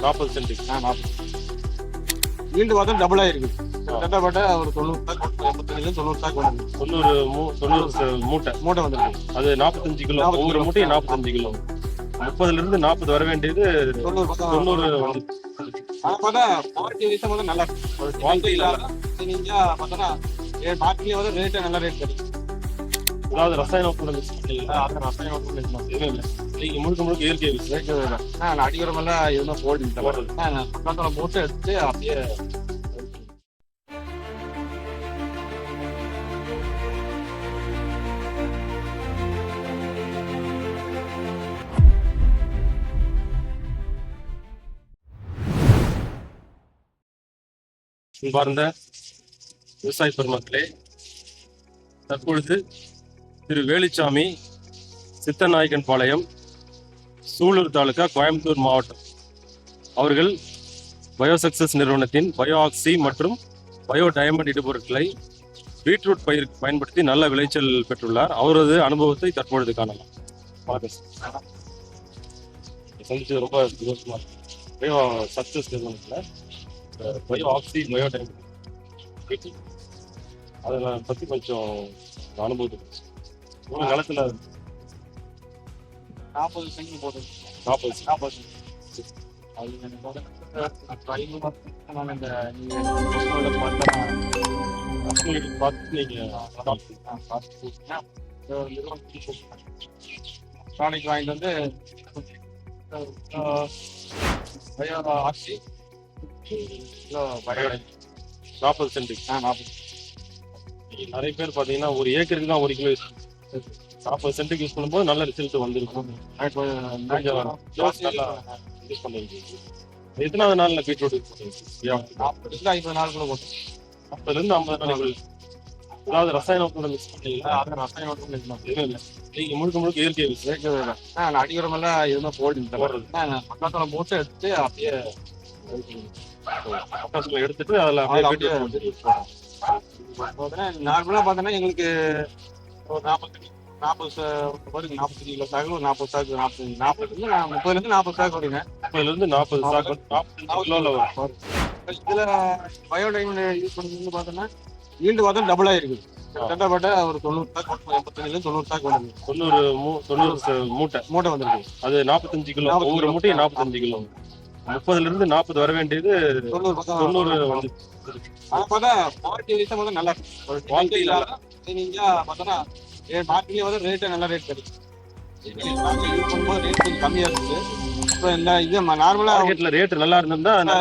நாற்பது சென்ட். ஆ நாற்பது. ஈல்டு பார்த்தா டபுள் ஆயிருக்கு. கிட்டத்தட்ட ஒரு தொண்ணூறு எண்பத்தஞ்சு தொண்ணூறு வந்து தொண்ணூறு மூ தொண்ணூறு மூட்டை. மூட்டை வந்துருக்கு. அது நாற்பத்தஞ்சு கிலோ. ஒவ்வொரு. மூட்டையும் நாற்பத்தஞ்சு கிலோ. முப்பதுல இருந்து நாற்பது வர வேண்டியது தொண்ணூறு தொண்ணூறு வந்து. பார்த்தா குவாலிட்டி வைஸ் வந்து நல்லா இருக்கு. Quality இல்லாத நீங்க பார்த்தோன்னா மார்க்கெட்லயே வந்து ரேட்டு நல்ல ரேட் கிடைக்கும் அதாவது ரசாயன உரங்களை? அந்த ரசாயன உரங்கள். எதுவும் இல்லை நீங்க முழுக்க முழுக்க இயற்கை வேணும். ஆ, நான் அடிக்கிறமெல்லாம் எதுவும் இல்லை. நான் பக்கத்துல மூட்டை எடுத்து அப்படியே அன்பார்ந்த விவசாய பெருமக்களே தற்பொழுது திரு வேலுச்சாமி சித்தநாயக்கன் பாளையம் சூலூர் தாலுகா கோயம்புத்தூர் மாவட்டம். அவர்கள் பயோசக்சஸ் நிறுவனத்தின் பயோ ஆக்சி மற்றும் பயோ டயமண்ட் இடுபொருட்களை பீட்ரூட் பயிர் பயன்படுத்தி நல்ல விளைச்சல் பெற்றுள்ளார். அவரது அனுபவத்தை தற்பொழுது காணலாம். வணக்கம் சார். சந்திச்சது ரொம்ப சந்தோஷமா இருக்கு. பயோ சக்சஸ் நிறுவனத்தில் பயோ ஆக்சி பயோ டயமண்ட் அதை பற்றி கொஞ்சம் அனுபவத்தை உங்கள் காலத்தில் நாற்பது செங்கல் போட்டு. நாற்பது நாற்பது ப்ராடக்ட் வாங்கிட்டு வந்து பயோ நாற்பது சென்ட். ஆ நாற்பது நிறைய பேர் பார்த்தீங்கன்னா ஒரு ஏக்கருக்கு தான் ஒரு கிலோ நாற்பது சென்ட்டுக்கு யூஸ் பண்ணும்போது நல்ல ரிசல்ட் வந்திருக்கும். யூஸ் பண்ணிருக்கீங்க எத்தனாவது நாள்ல பீட்ரூட் யூஸ் ஐம்பது நாள் கூட போட்டு. நாற்பதுல இருந்து ஐம்பது நாள் அதாவது ரசாயன உரங்களை மிக்ஸ் பண்ணீங்களா? அது ரசாயன மட்டும் இருக்கணும் எதுவும் இல்லை நீங்க முழுக்க முழுக்க இயற்கை வேணும் நான் அடிக்கிறமெல்லாம் எதுவும் போல்டு இல்லை போடுறது. நான் பக்கத்துல மூட்டை எடுத்து அப்படியே பட்டாசுல எடுத்துட்டு அதுல அப்படியே அப்படியே பீட்ரூட் நார்மலா பார்த்தோன்னா எங்களுக்கு ஒரு நாற்பத்தஞ்சு நாற்பது வருது நாற்பத்தஞ்சு கிலோ சாக்கு ஒரு நாற்பது சாக்கு நாற்பத்தஞ்சு நாற்பதுல நான் முப்பதுல இருந்து நாற்பது சாக்கு வருங்க முப்பதுல இருந்து நாற்பது சாக்கு நாற்பத்தஞ்சு கிலோல வரும். இதுல பயோடைமண்ட் யூஸ் பண்ணுறது பார்த்தோன்னா ஈல்டு பார்த்தா டபுள் ஆயிருக்கு கிட்டத்தட்ட ஒரு தொண்ணூறு சாக்கு எண்பத்தஞ்சுல தொண்ணூறு சாக்கு வந்து தொண்ணூறு மூ- தொண்ணூறு மூட்டை மூட்டை வந்துருக்கு அது நாற்பத்தஞ்சு கிலோ ஒவ்வொரு. மூட்டையும் நாற்பத்தஞ்சு கிலோ. முப்பதுல இருந்து நாற்பது வர வேண்டியது தொண்ணூறு வந்து. பார்த்தா குவாலிட்டி வைஸ் வந்து நல்லா குவாலிட்டி இல்லாத நீங்க பார்த்தோன்னா மார்க்கெட்லயே வந்து ரேட்டு நல்ல ரேட் கிடைக்கும். ரேட் கொஞ்சம் கம்மியா இருந்துச்சு. இப்போ இந்த இது நார்மலா மார்க்கெட்ல ரேட் நல்லா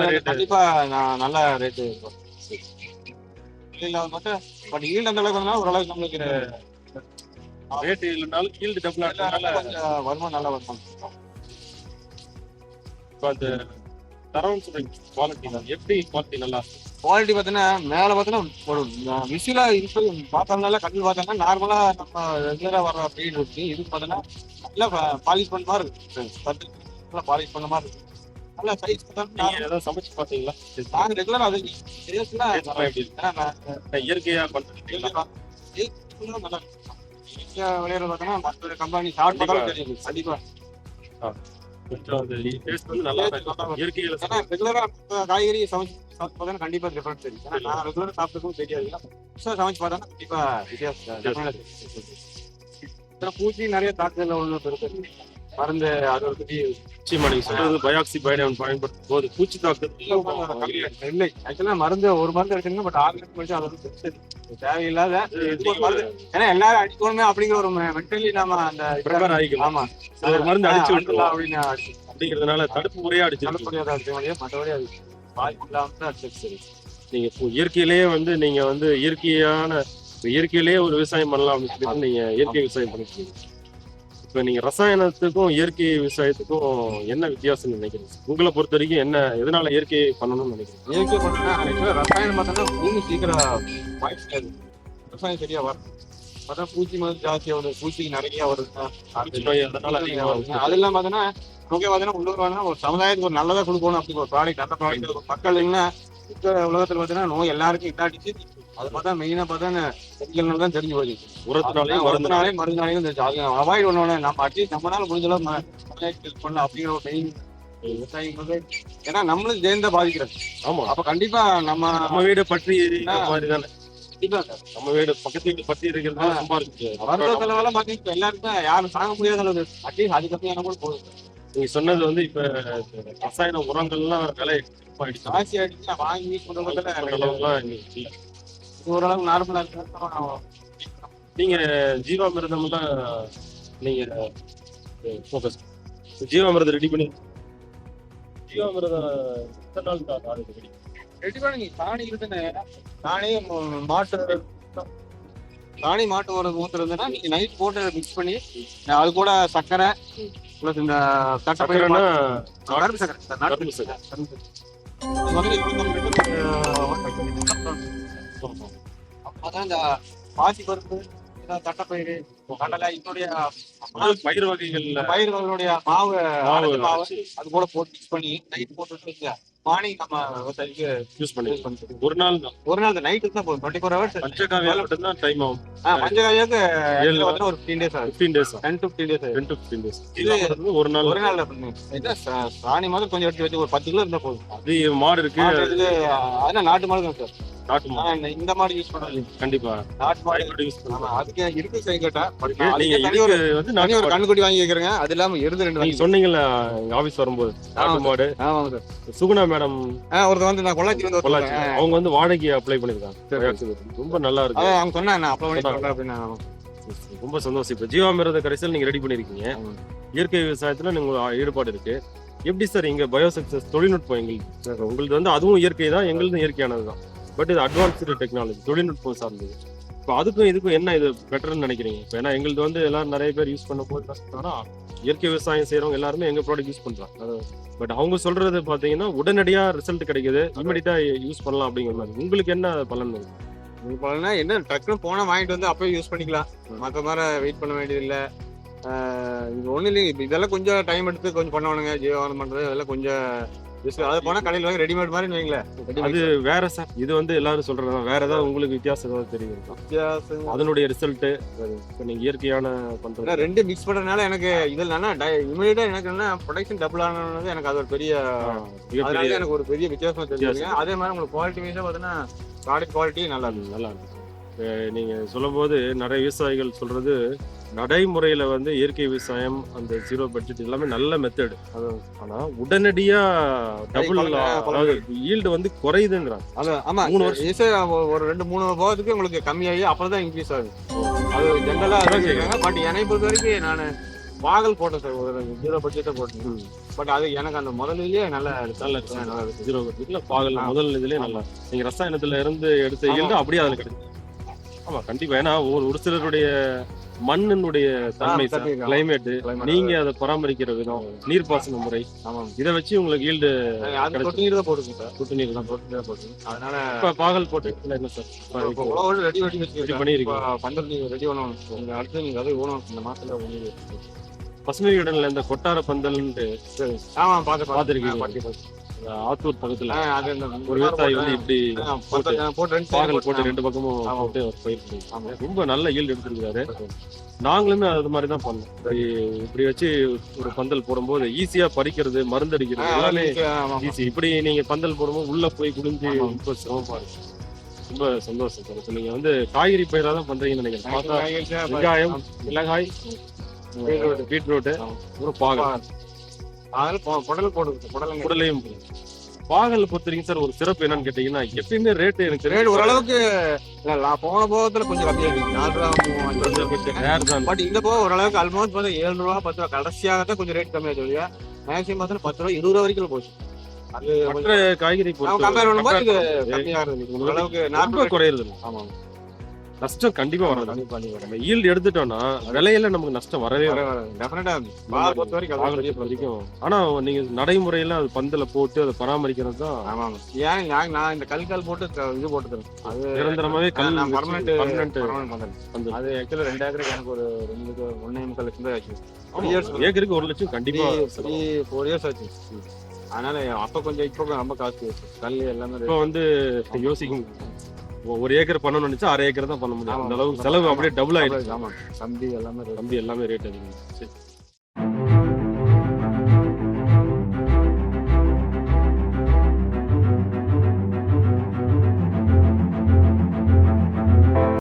ரேட் கண்டிப்பா நான் நல்ல ரேட்டு இல்ல மட்டும் பட் ஈல்டு அந்த அளவுக்கு வந்தா ஓரளவுக்கு நம்மளுக்கு ரேட் இல்லைனாலும் கீழ்டு டபுள் வருமானம் நல்லா வருமானம். இப்ப அந்த தரம் குவாலிட்டி தான் எப்படி குவாலிட்டி நல்லா இருக்கு? குவாலிட்டி பார்த்தீங்கன்னா மேலே பார்த்தீங்கன்னா ஒரு விசிலா இப்போ பார்த்தோம்னால கண்ணில் பார்த்தோம்னா நார்மலா நம்ம ரெகுலரா வர ப்ரீட் இருக்கு. இது பார்த்தோன்னா நல்லா பாலிஷ் பண்ண மாதிரி இருக்கு. பத்து நல்லா பாலிஷ் பண்ண மாதிரி இருக்கு. நல்லா சைஸ் பார்த்தோம்னா ஏதாவது சமைச்சு பாத்தீங்களா நாங்கள் ரெகுலரா அது டேஸ்ட்னா Taste எல்லாம் எப்படி இருக்கு? இயற்கையா பண்றீங்களா நல்லா விளையாடுறது பார்த்தோன்னா மற்ற கம்பெனி ஷார்ட் பார்த்தாலும் காய்கறி சமைச்சு பார்த்தா கண்டிப்பா டிஃபரன்ஸ் தெரியும். ஏன்னா நான் ரெகுலரா சாப்பிட்டுக்கும் தெரியாது. சமைச்சு பார்த்தா கண்டிப்பா வித்தியாசம். பூச்சி நிறைய தாக்குதல் உள்ள மருந்து பெரிய நிச்சயமா நீங்க சொல்றது பயாக்சி பயோடைன் பயன்படுத்தும் போது பூச்சி தாக்குதல் இல்லை ஆக்சுவலா மருந்து ஒரு மருந்து இருக்குங்க பட் ஆர்கானிக் மட்டும் அது. தேவையில்லாத ஏன்னா எல்லாரும் அடிக்கணுமே அப்படிங்கிற ஒரு மென்டலி நாம அந்த ப்ரிப்பேர் ஆகிக்கலாம் ஆமா. ஒரு மருந்து அடிச்சு ஆ, விட்டுருலாம் அப்படின்னு அப்படிங்கிறதுனால தடுப்பு முறையா அடிச்சு நல்லபடியா தான் அடிச்ச. மற்றபடி அது பாதிப்பு இல்லாம தான் அடிச்சு நீங்க இயற்கையிலேயே வந்து நீங்க வந்து இயற்கையான இயற்கையிலேயே ஒரு விவசாயம் பண்ணலாம் அப்படின்னு சொல்லிட்டு நீங்க இயற்கை விவசாயம் பண்ணிருக்கீங்க இப்ப நீங்க ரசாயனத்துக்கும் இயற்கை விவசாயத்துக்கும் என்ன வித்தியாசம் நினைக்கிறீங்க? உங்களை பொறுத்த வரைக்கும் என்ன எதனால இயற்கை பண்ணணும்னு நினைக்கிறீங்க? இயற்கை பண்ணா ஆக்சுவலா ரசாயனம் பார்த்தோம்னா பூமி சீக்கிரம் வாய்ப்பு ரசாயனம் சரியா வரும் பார்த்தா பூச்சி மருந்து ஜாஸ்தியா வருது. பூச்சிக்கு நிறைய வருது. பூச்சி. அது இல்லாம பார்த்தோன்னா ஓகே பார்த்தீங்கன்னா உள்ளூர் ஒரு சமுதாயத்துக்கு ஒரு நல்லதா கொடுக்கணும். அப்படி ஒரு ப்ராடக்ட் அந்த ப்ராடக்ட் மக்கள் இப்ப உலகத்துல பார்த்தீங்கன்னா நோய் எல்லாருக்கும் இதாடிச்சு அது பார்த்தா மெயினா பார்த்தா செடிகள் தான் தெரிஞ்சு போச்சு. உரத்தினாலையும் மருந்து மருந்துனாலே மருந்துனாலையும் தெரிஞ்சு அது அவாய்ட் பண்ணணும் நம்ம அட்லீஸ்ட் நம்மளால முடிஞ்ச அளவு ம- மழையை use பண்ணலாம் அப்படிங்கிற ஒரு மெயின் விவசாயிங்க வந்து ஏன்னா நம்மளும் சேர்ந்து பாதிக்கிறது. ஆமா. அப்ப கண்டிப்பா நம்ம நம்ம வீடு பற்றி நம்ம வீடு பக்கத்து வீடு பற்றி இருக்கிறது சும்மா இருக்கு. பாத்தீங்கன்னா எல்லாருக்குமே யாரும் தாங்க முடியாத அளவு அட்லீஸ்ட் அது கம்மியான கூட போதும் நீங்க சொன்னது வந்து இப்ப ரசாயன உரங்கள்லாம் விலை ஆயிடுச்சு வாங்கி யூஸ் பண்றதுல அளவுலாம் இன்னைக்கு இல்ல. ஓரளவு நார்மலா இருக்கு நீங்க ஜீவாமிர்தம் தான் நீங்க ஃபோக்கஸ் ஜீவாமிர்தம் ரெடி பண்ணி ஜீவாமிர்தம் எத்தனை நாள் தான் ஆகுது ready? ரெடி பண்ணி சாணி இருக்குன்னு ம- மாட்டு சாணி மாட்டு உரம் ஊத்துறதுன்னா நீங்க நைட் போட்டு மிக்ஸ் பண்ணி அது கூட சர்க்கரை பிளஸ் இந்த தட்டைப்பயிறு சக்கரைன்னா மா- கரும்பு சர்க்கரை இது ஆகும். அப்பதான் இந்த பாசி பருப்பு இந்த தட்டைப்பயிறு கடலை இதனுடைய அதாவது பயிர் வகைகள்ல. பயிர்களுடைய மாவு மாவு அரைச்ச மாவு அது கூட போட்டு மிக்ஸ் பண்ணி நைட் போட்டு மார்னிங் நம்ம விவசாயிக்கு யூஸ் பண்ணி. யூஸ் ஒரு நாள் தான். ஒரு நாள் நைட்டு தான் போதும் டுவெண்ட்டி ஃபோர் ஹவர்ஸ் மட்டும் தான் டைம் ஆகும் பஞ்சகாவியாக்கு ஏழு ஒரு fifteen days fifteen days ten to fifteen days ten to fifteen days ஜீவாமிர்தம் ஒரு நாள். ஒரு நாள் சா- சாணி மாதிரி கொஞ்சம் எடுத்து வச்சு ஒரு பத்து கிலோ இருந்தா போதும். அது மாடு இருக்கு. அதெல்லாம் நாட்டு மாடு தான் சார். இந்த- மாடு யூஸ் பண்றது கண்டிப்பா. நாட்டு மாடு hybrid use ஆமா பண்ணுவாங்க. அதுக்கு இருக்கு சைக்கட்டா நீங்க தனி ஒரு வந்து நாட்டு ஒரு. கண்ணுக்குட்டி வாங்கி வைக்கிறேங்க. அது இல்லாம எருது ரெண்டு நீங்க சொன்னீங்கல்ல எங்க ஆபீஸ் வரும்போது நாட்டு மாடு. ஆமாங்க சார் சுகுணா மேடம் ஒருத்தர் வந்து நான் பொள்ளாச்சி வந்து பொள்ளாச்சி. அவங்க வந்து வாடகை அப்ளை பண்ணிருக்காங்க. சரி. ரொம்ப நல்லா இருக்கு. அவங்க சொன்னா நான் அப்ளை பண்ணி அப்படின்னு ரொம்ப சந்தோஷம். இப்ப ஜீவாமிரத கரைசல் நீங்க ரெடி பண்ணிருக்கீங்க. இயற்கை விவசாயத்துல நீங்க ஈடுபாடு இருக்கு. எப்படி சார் இங்க பயோசக்சஸ் தொழில்நுட்பம் எங்களுக்கு உங்களுது வந்து அதுவும் இயற்கை தான் எங்களுதும் இயற்கையானது தான் பட் இது அட்வான்ஸ்டு டெக்னாலஜி தொழில்நுட்பம் சார்ந்தது. இப்போ அதுக்கும் இதுக்கும் என்ன இது பெட்டர்னு நினைக்கிறீங்க? இப்போ ஏன்னா எங்களுது வந்து எல்லாரும் நிறைய பேர் யூஸ் பண்ண போது இயற்கை விவசாயம் செய்றவங்க எல்லாருமே எங்க ப்ராடக்ட் யூஸ் பண்றாங்க. பட் அவங்க சொல்றது பாத்தீங்கன்னா உடனடியா ரிசல்ட் கிடைக்குது இமீடியட்டா யூஸ் பண்ணலாம் அப்படிங்கிற மாதிரி. உங்களுக்கு என்ன பலன் இருக்கு? இது பண்ணா என்ன டக்குன்னு போனா வாங்கிட்டு வந்து அப்பயே யூஸ் பண்ணிக்கலாம். மற்ற மாதிரி வெயிட் பண்ண வேண்டியது இல்ல ஆஹ் இது ஒண்ணு இல்லைங்க. இப்ப இதெல்லாம் கொஞ்சம் டைம் எடுத்து கொஞ்சம் பண்ணுவானுங்க. ஜீவாவனம் பண்றது அதெல்லாம் கொஞ்சம் risk. அது போனா கடையில் வாங்கி ரெடிமேட் மாதிரி வைங்களேன். அது வேற சார் இது வந்து எல்லாரும் சொல்றது வேற ஏதாவது உங்களுக்கு வித்தியாசம் ஏதாவது தெரியுது வித்தியாசம் அதனுடைய ரிசல்ட் இப்போ நீங்க இயற்கையான பண்றது. ரெண்டு மிக்ஸ் பண்றதுனால எனக்கு இதில் என்ன இமீடியட்டா எனக்கு என்ன ப்ரொடக்ஷன் டபுள் ஆனது எனக்கு அது ஒரு பெரிய அதனால எனக்கு ஒரு பெரிய வித்தியாசமா தெரிஞ்சுங்க அதே மாதிரி உங்களுக்கு குவாலிட்டி வைஸா பார்த்தீங்கன்னா ப்ராடக்ட் குவாலிட்டி நல்லா இருக்கு. நல்லா இருக்கு. அஹ் நீங்க சொல்லும்போது நிறைய விவசாயிகள் சொல்றது நடைமுறையில வந்து இயற்கை விவசாயம் அந்த ஜீரோ பட்ஜெட் எல்லாமே நல்ல மெத்தட் ஆனா உடனடியா டபுள் பலன், அதாவது ஈல்டு வந்து குறையுதுங்கிறாங்க. அது ஆமா மூணு வருஷம். ஒரு ரெண்டு மூணு போகிறதுக்கு உங்களுக்கு கம்மியாகி அப்புறம் தான் இன்க்ரீஸ் ஆகுது. அது ஜென்ரலா சொல்லியிருக்காங்க. பட் என்னை பொறுத்த வரைக்கும் நான் வாகல் போட்டேன் சார். ஒரு ஜீரோ பட்ஜெட்டை போட்டேன். பட் அது எனக்கு அந்த முதல்லயே நல்ல நல்ல. நல்லா ஜீரோ பட்ஜெட்ல பாகல். முதல் இதுலயே நல்லா நீங்க ரசாயனத்துல இருந்து எடுத்த. ஈல்டு அப்படியே அதுல கிடைக்கும். ஆமா கண்டிப்பா. ஏன்னா ஒரு ஒரு சிலருடைய மண்ணினுடைய தன்மை. கிளைமேட். நீங்க அதை பராமரிக்கிற விதம் நீர்ப்பாசன முறை இதை வச்சு உங்களுக்கு ஈல்டு தொட்டு நீர் தான் போட்டுங்க சார். சொட்டு நீர் தான் தொட்டு தான் போட்டுங்க அதனால இப்ப பாகல் போட்டு சார்? ரெடி பண்ணி பண்ணிருக்கீங்க. பந்தல் நீங்க ரெடி பண்ணணும். உங்க அடுத்து நீங்க அதை இந்த மாசத்துல ஒண்ணு பசுமை இடன்ல இந்த கொட்டார பந்தல்ன்ட்டு ஆமா பார்த்து பார்த்திருக்கீங்க. ஆத்தூர் பக்கத்துல ஒரு விவசாயி வந்து இப்படி போட்டு போட்டு ரெண்டு பக்கமும். போட்டு அவர் பயிர் பண்ணிருக்காரு. ஆமா. ரொம்ப நல்ல ஈல்டு எடுத்திருக்காரு நாங்களுமே அது மாதிரி தான் பண்ணோம் இப்படி வச்சு ஒரு பந்தல் போடும்போது ஈஸியா பறிக்கிறது மருந்து அடிக்கிறது எல்லாமே. ஈஸி இப்படி நீங்க பந்தல் போடும்போது உள்ள போய் குடிஞ்சு. ரொம்ப சிரமமா இருக்கு ரொம்ப சந்தோஷம் நீங்க வந்து காய்கறி பயிரா தான் பண்றீங்கன்னு நினைக்கிறேன் வெங்காயம் மிளகாய் பீட்ரூட். பீட்ரூட். அப்புறம் பாகல் அதில் பொ- புடல் போடுது புடலங்க குடலையும் பாகல் பொறுத்த வரைக்கும் சார் ஒரு சிறப்பு என்னன்னு கேட்டீங்கன்னா எப்பயுமே ரேட்டு எனக்கு ரேட் ஓரளவுக்கு போன போகத்துல கொஞ்சம் கம்மியா இருக்கு நாலு ரூபா பட் இந்த போக ஓரளவுக்கு ஆல்மோஸ்ட் பார்த்தா ஏழு ரூபா பத்து ரூபா கடைசியாக தான் கொஞ்சம் ரேட் கம்மியா சொல்லியா மேக்ஸிமம் பார்த்தா பத்து ரூபா இருபது ரூபா வரைக்கும் போச்சு. அது காய்கறி நம்ம கம்பேர் பண்ணும்போது இது பொறுத்து கம்மியா இருந்தது. ஓரளவுக்கு ரொம்ப நார்மல் குறையுது இல்ல. நஷ்டம் கண்டிப்பா வராது. நம்ம ஈல்டு எடுத்துட்டோம்னா விலையில நமக்கு நஷ்டம் வரவே வரைக்கும் ஆனா நீங்க நடைமுறையில அது பந்தல போட்டு அதை பராமரிக்கிறது தான் ஏன் நான் இந்த கல்கால் போட்டு க- இது போட்டு தரேன் அது நிரந்தரமாவே கல். அது ஆக்சுவலா ரெண்டு ஏக்கருக்கு எனக்கு ஒரு ரெண்டு ஒன்னே முக்கால் லட்சம் தான் ஆச்சு. ஏக்கருக்கு ஒரு லட்சம் கண்டிப்பா ஃபோர் இயர்ஸ் ஆச்சு. அதனால அப்ப கொஞ்சம் இப்போ ரொம்ப காசு கல் எல்லாமே இப்ப வந்து யோசிக்கும் ஒரு ஏக்கர் பண்ணணும்னு நினைச்சா அரை ஏக்கர் தான் பண்ண முடியும். அந்த. அளவுக்கு செலவு அப்படியே டபுள் ஆயிடுச்சு. ஆமா. கம்பி எல்லாமே கம்பி எல்லாமே ரேட் அதிகம் சரி